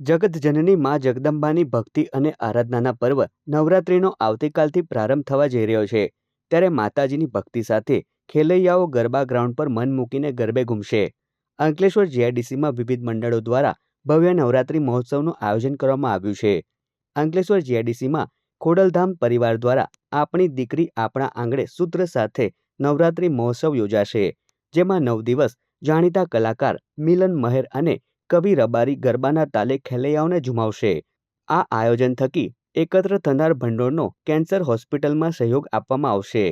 જગતજનની મા જગદંબાની ભક્તિ અને આરાધનાના પર્વ નવરાત્રિનો આવતીકાલથી પ્રારંભ થવા જઈ રહ્યો છે. ત્યારે માતાજીની ભક્તિ સાથે ખેલૈયાઓ ગરબા ગ્રાઉન્ડ પર મન મૂકીને ગરબે ઘૂમશે. અંકલેશ્વર જીઆઈડીસીમાં વિવિધ મંડળો દ્વારા ભવ્ય નવરાત્રિ મહોત્સવનું આયોજન કરવામાં આવ્યું છે. અંકલેશ્વર જીઆઈડીસીમાં ખોડલધામ પરિવાર દ્વારા આપણી દીકરી આપણા આંગણે સૂત્ર સાથે નવરાત્રિ મહોત્સવ યોજાશે, જેમાં નવ દિવસ જાણીતા કલાકાર મિલન મહેર અને કવિ રબારી ગરબાના તાલે ખેલૈયાઓને ઝુમાવશે. આ આયોજન થકી એકત્ર થનાર ભંડોળનો કેન્સર હોસ્પિટલમાં સહયોગ આપવામાં આવશે.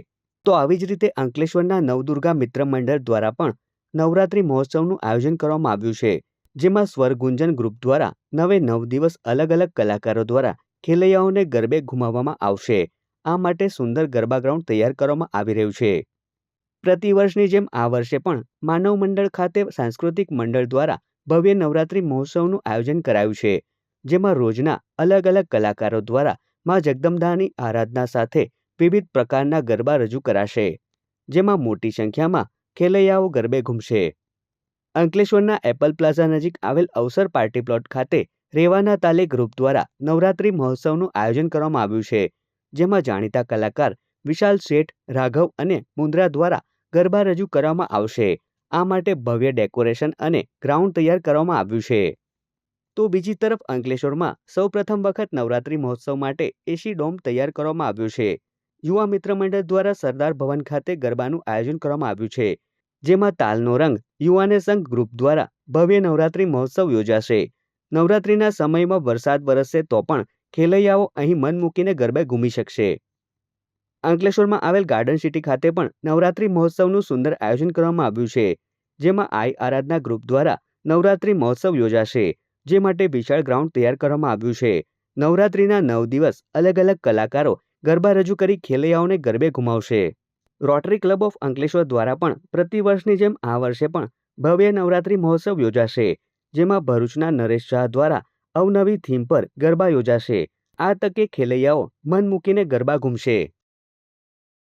તો આવી જ રીતે અંકલેશ્વરના નવદુર્ગા મિત્ર મંડળ દ્વારા પણ નવરાત્રિ મહોત્સવનું આયોજન કરવામાં આવ્યું છે, જેમાં સ્વરગુંજન ગ્રુપ દ્વારા નવે નવ દિવસ અલગ અલગ કલાકારો દ્વારા ખેલૈયાઓને ગરબે ઘુમાવવામાં આવશે. આ માટે સુંદર ગરબા ગ્રાઉન્ડ તૈયાર કરવામાં આવી રહ્યું છે. પ્રતિવર્ષની જેમ આ વર્ષે પણ માનવ મંડળ ખાતે સાંસ્કૃતિક મંડળ દ્વારા ભવ્ય નવરાત્રિ મહોત્સવનું આયોજન કરાયું છે, જેમાં રોજના અલગ અલગ કલાકારો દ્વારા મા જગદંબાની આરાધના સાથે વિવિધ પ્રકારના ગરબા રજૂ કરાશે, જેમાં મોટી સંખ્યામાં ખેલૈયાઓ ગરબે ઘૂમશે. અંકલેશ્વરના એપલ પ્લાઝા નજીક આવેલ અવસર પાર્ટી પ્લોટ ખાતે રેવાના તાલે ગ્રુપ દ્વારા નવરાત્રિ મહોત્સવનું આયોજન કરવામાં આવ્યું છે, જેમાં જાણીતા કલાકાર વિશાલ શેઠ, રાઘવ અને મુન્દ્રા દ્વારા ગરબા રજૂ કરવામાં આવશે. આ માટે ભવ્ય ડેકોરેશન અને ગ્રાઉન્ડ તૈયાર કરવામાં આવ્યું છે. તો બીજી તરફ અંકલેશ્વરમાં સૌ પ્રથમ વખત નવરાત્રિ મહોત્સવ માટે એસી ડોમ તૈયાર કરવામાં આવ્યું છે. યુવા મિત્ર મંડળ દ્વારા સરદાર ભવન ખાતે ગરબાનું આયોજન કરવામાં આવ્યું છે. જેમાં તાલનો રંગ, યુવાને સંઘ ગ્રુપ દ્વારા ભવ્ય નવરાત્રિ મહોત્સવ યોજાશે. નવરાત્રિના સમયમાં વરસાદ વરસશે તો પણ ખેલૈયાઓ અહીં મન મૂકીને ગરબે ઘૂમી શકશે. અંકલેશ્વરમાં આવેલ ગાર્ડન સિટી ખાતે પણ નવરાત્રિ મહોત્સવનું સુંદર આયોજન કરવામાં આવ્યું છે. જેમાં આઈ આરાધના ગ્રુપ દ્વારા નવરાત્રિ મહોત્સવ યોજાશે, જે માટે વિશાળ ગ્રાઉન્ડ તૈયાર કરવામાં આવ્યું છે. નવરાત્રિના નવ દિવસ અલગ અલગ કલાકારો ગરબા રજૂ કરી ખેલૈયાઓને ગરબે ઘુમાવશે રોટરી ક્લબ ઓફ અંકલેશ્વર દ્વારા પણ પ્રતિવર્ષની જેમ આ વર્ષે પણ ભવ્ય નવરાત્રિ મહોત્સવ યોજાશે, જેમાં ભરૂચના નરેશ શાહ દ્વારા અવનવી થીમ પર ગરબા યોજાશે. આ તકે ખેલૈયાઓ મન મૂકીને ગરબા ઘૂમશે.